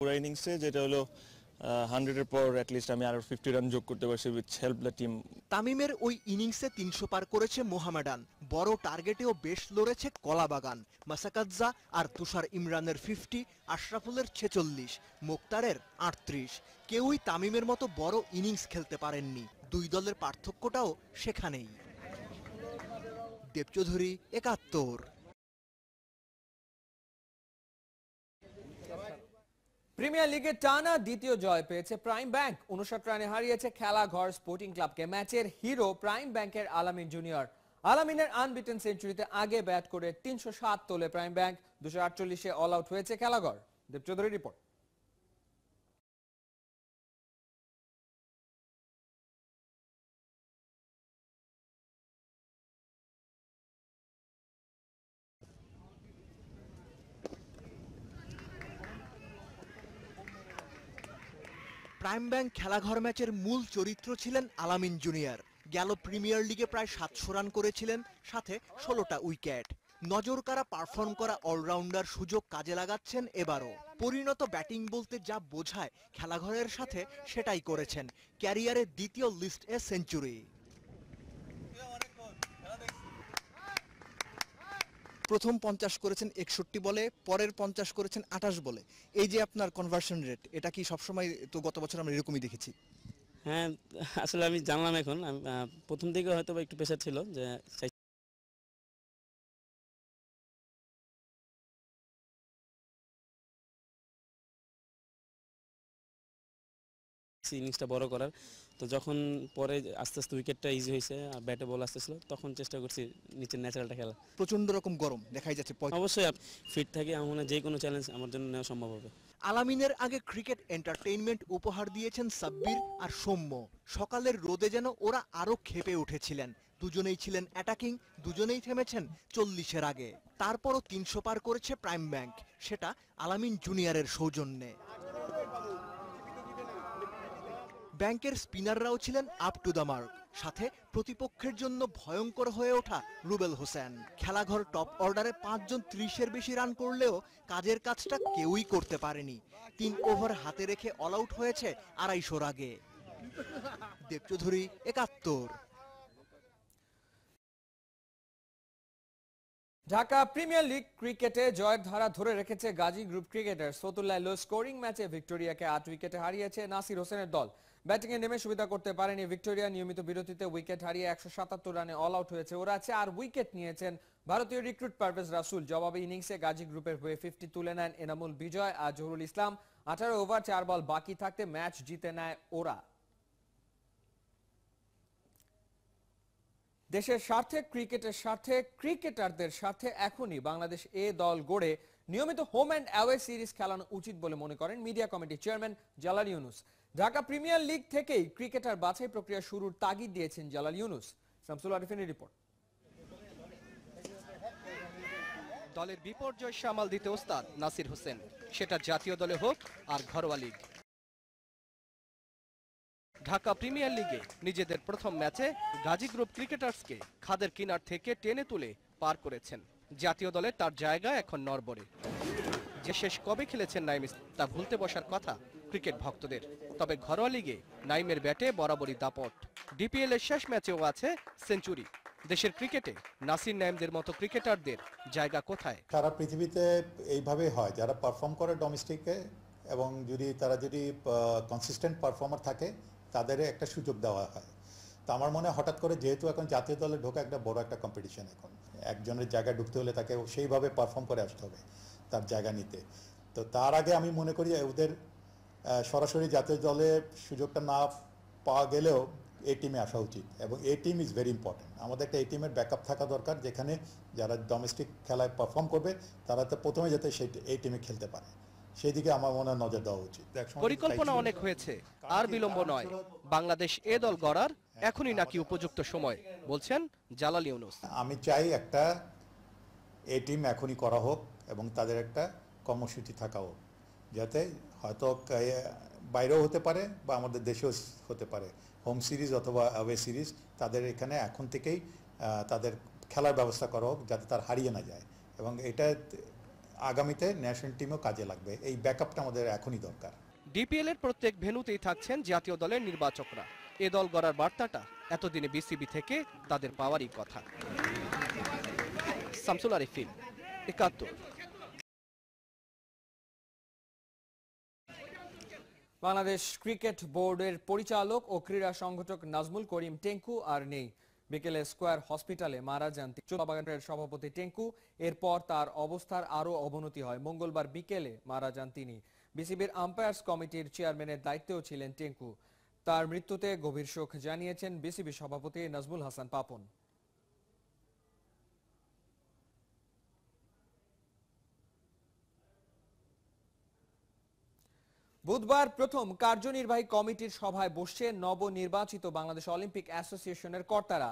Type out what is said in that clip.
পুরো ইনিংসে যেটা হলো হান্ড্রেডের পর অ্যাটলিস্ট আমি আরও ফিফটি রান যোগ করতে পারছি উইথ হেল্প দ্য টিম তামিমের ওই ইনিংসে তিনশো পার করেছে মোহামেডান। বড় টার্গেটেও বেশ লড়েছে কলাবাগান। মাসাকাজ্জা আর তুষার ইমরানের ফিফটি আশরাফুলের ছেচল্লিশ, মোক্তারের আটত্রিশ। কেউই তামিমের মতো বড় ইনিংস খেলতে পারেননি। দুই দলের পার্থক্যটাও সেখানেই। দেবচৌধুরী, একাত্তর। প্রিমিয়ার লিগে টানা দ্বিতীয় জয় পেয়েছে প্রাইম ব্যাংক। উনষাট রানে হারিয়েছে খেলাঘর স্পোর্টিং ক্লাবকে। ম্যাচের হিরো প্রাইম ব্যাংকের আলামিন জুনিয়র। আলামিনের আনবিটেন সেঞ্চুরিতে আগে ব্যাট করে তিনশো সাত তোলে প্রাইম ব্যাংক। দুশো আটচল্লিশে অল আউট হয়েছে Khelaghar Debchowdhury report. Prime Bank Khelaghar ম্যাচের মূল চরিত্র ছিলেন আলামিন জুনিয়র। গেল প্রিমিয়ার লিগে প্রায় সাতশো রান করেছিলেন, সাথে ষোলোটা উইকেট। নজর কারা পারফর্ম করা অলরাউন্ডার সুযোগ কাজে লাগাচ্ছেন এবারও। পরিণত ব্যাটিং বলতে যা বোঝায় খেলাঘরের সাথে সেটাই করেছেন। ক্যারিয়ারের দ্বিতীয় লিস্ট এ সেঞ্চুরি। প্রথম পঞ্চাশ করেছেন একষট্টি বলে, পরের পঞ্চাশ করেছেন আঠাশ বলে। এই যে আপনার কনভার্সন রেট এটা কি সবসময়, তো গত বছর আমরা এরকমই দেখেছি? হ্যাঁ আসলে আমি জানলাম এখন। প্রথম দিকে হয়তো একটু প্রেশার ছিল যে ইনিংসটা বড় করার। তো যখন পরে আস্তে আস্তে উইকেটটা ইজি হয়েছে আর ব্যাটে বল আসতেছিল তখন চেষ্টা করছি নিচের ন্যাচারালটা খেলা প্রচণ্ড রকম গরম দেখাই যাচ্ছে অবশ্যই ফিট থাকি আমার মনে যে কোনো চ্যালেঞ্জ আমার জন্য নেওয়া সম্ভব হবে। আলামিনের আগে ক্রিকেট এন্টারটেইনমেন্ট উপহার দিয়েছেন সাব্বির আর সৌম্য। সকালের রোদে যেন ওরা আরও খেপে উঠেছিলেন। দুজনেই ছিলেন অ্যাটাকিং দুজনেই থেমেছেন চল্লিশের আগে। তারপরও তিনশো পার করেছে প্রাইম ব্যাংক সেটা আলামিন জুনিয়রের সৌজন্যে। ব্যাংকের স্পিনাররাও ছিলেন আপ টু দ্য মার্ক সাথে প্রতিপক্ষের জন্য ভয়ঙ্কর হয়ে ওঠা রুবেল হোসেন। খেলাঘর টপ অর্ডারে পাঁচজন ত্রিশের বেশি রান করলেও কাজের কাজটা কেউই করতে পারেনি। তিন ওভার হাতে রেখে অল আউট হয়েছে আড়াইশোর আগে। দেবচৌধুরী একাত্তর। ঢাকা প্রিমিয়ার লিগ ক্রিকেটে জয়ের ধারা ধরে রেখেছে গাজী গ্রুপ ক্রিকেটার ফতুল্লায় লো স্কোরিং ম্যাচে ভিক্টোরিয়াকে আট উইকেটে হারিয়েছে নাসির হোসেনের দল। ব্যাটিংয়ে নেমে সুবিধা করতে পারেনি ভিক্টোরিয়া। নিয়মিত বিরতিতে উইকেট হারিয়ে একশো সাতাত্তর রানে অল আউট হয়েছে ওরা চার উইকেট নিয়েছেন ভারতীয় রিক্রুট পারভেজ রাসুল। জবাবে ইনিংসে গাজী গ্রুপের হয়ে ফিফটি তুলে নেন এনামুল বিজয় আর জহুরুল ইসলাম। আঠারো ওভার চার বল বাকি থাকতে ম্যাচ জিতে নেয় ওরা। দেশের স্বার্থে, ক্রিকেটের স্বার্থে, ক্রিকেটারদের স্বার্থে এখনই বাংলাদেশ এ দল গড়ে নিয়মিত হোম অ্যান্ড অ্যাওয়ে সিরিজ খেলানো উচিত বলে মনে করেন মিডিয়া কমিটির chairman Jalal Yunus. Dhaka premier league থেকেই ক্রিকেটার বাছাই প্রক্রিয়া শুরুর তাগিদ দিয়েছেন জালাল ইউনুস। শামসুল আরিফিনের রিপোর্ট। দলের বিপর্যয় সামাল দিতে ওস্তাদ নাসির হোসেন। সেটা জাতীয় দলে হোক আর ঘরোয়া লিগ। ঢাকা প্রিমিয়ার লিগে নিজেদের প্রথম ম্যাচে গাজী গ্রুপ ক্রিকেটার্সকে খাদের কিনার থেকে টেনে তুলে পার করেছেন। জাতীয় দলে তার জায়গা এখন নরবরে। যে শেষ কবে খেলেছেন নাইম তা ভুলতে বসার কথা ক্রিকেট ভক্তদের। তবে ঘরোয়া লিগে নাইমের ব্যাটে বরাবরই দাপট। ডিপিএল এর শেষ ম্যাচেও আছে সেঞ্চুরি। দেশের ক্রিকেটে নাসির নাইমদের মতো ক্রিকেটারদের জায়গা কোথায়? সারা পৃথিবীতে এইভাবে হয়। যারা পারফর্ম করে ডোমেস্টিকে এবং যদি তারা যদি কনসিস্টেন্ট পারফর্মার থাকে তাদের একটা সুযোগ দেওয়া হয়। তো আমার মনে হয় হঠাৎ করে যেহেতু এখন জাতীয় দলে ঢোকা একটা বড় একটা কম্পিটিশন এখন। একজনের জায়গায় ঢুকতে হলে তাকে সেইভাবে পারফর্ম করে আসতে হবে, তার জায়গা নিতে। তো তার আগে আমি মনে করি ওদের সরাসরি জাতীয় দলে সুযোগটা না পাওয়া গেলেও এই টিমে আসা উচিত এবং এই টিম ইজ ভেরি ইম্পর্টেন্ট আমাদের একটা এই টিমের ব্যাকআপ থাকা দরকার, যেখানে যারা ডোমেস্টিক খেলায় পারফর্ম করবে, তারা তো প্রথমে যাতে সেই এই টিমে খেলতে পারে। সেই দিকে আমার মনে হয় নজর দেওয়া উচিত। পরিকল্পনা অনেক হয়েছে। আর বিলম্ব নয়। বাংলাদেশ এ দল গড়ার এখনই নাকি উপযুক্ত সময় বলছেন জালাল ইউনুস। আমি চাই একটা এ টিম এখনই করা হোক এবং তাদের একটা কর্মসূচি থাকা হোক যাতে হয়তো বাইরেও হতে পারে বা আমাদের দেশেও হতে পারে। হোম সিরিজ অথবা অ্যাওয়ে সিরিজ তাদের এখানে এখন থেকেই তাদের খেলার ব্যবস্থা করা হোক যাতে তার হারিয়ে না যায়। এবং এটা আগামীতে ন্যাশনাল টিমও কাজে লাগবে। এই ব্যাকআপটা আমাদের এখনই দরকার। ডিপিএল এর প্রত্যেক ভেন্যুতেই থাকছেন জাতীয় দলের নির্বাচকরা। এ দল গড়ার বার্তাটা এতদিনে বিসিবি থেকে তাদের পাওয়ারই কথা। শামসুল আরিফিন একাত্তর। বাংলাদেশ ক্রিকেট বোর্ডের পরিচালক ও ক্রীড়া সংগঠক নাজমুল করিম টেঙ্কু আর নেই। বিকেলে স্কোয়ার হসপিটালে মারা যান চোলাবাগানের সভাপতি টেঙ্কু। এরপর তার অবস্থার আরও অবনতি হয়। মঙ্গলবার বিকেলে মারা যান তিনি। বিসিবির আম্পায়ার্স কমিটির চেয়ারম্যানের দায়িত্বেও ছিলেন টেঙ্কু। তার মৃত্যুতে গভীর শোক জানিয়েছেন বিসিবি সভাপতি নাজমুল হাসান পাপন। বুধবার প্রথম কার্যনির্বাহী কমিটির সভায় বসছে নবনির্বাচিত বাংলাদেশ অলিম্পিক অ্যাসোসিয়েশনের কর্তারা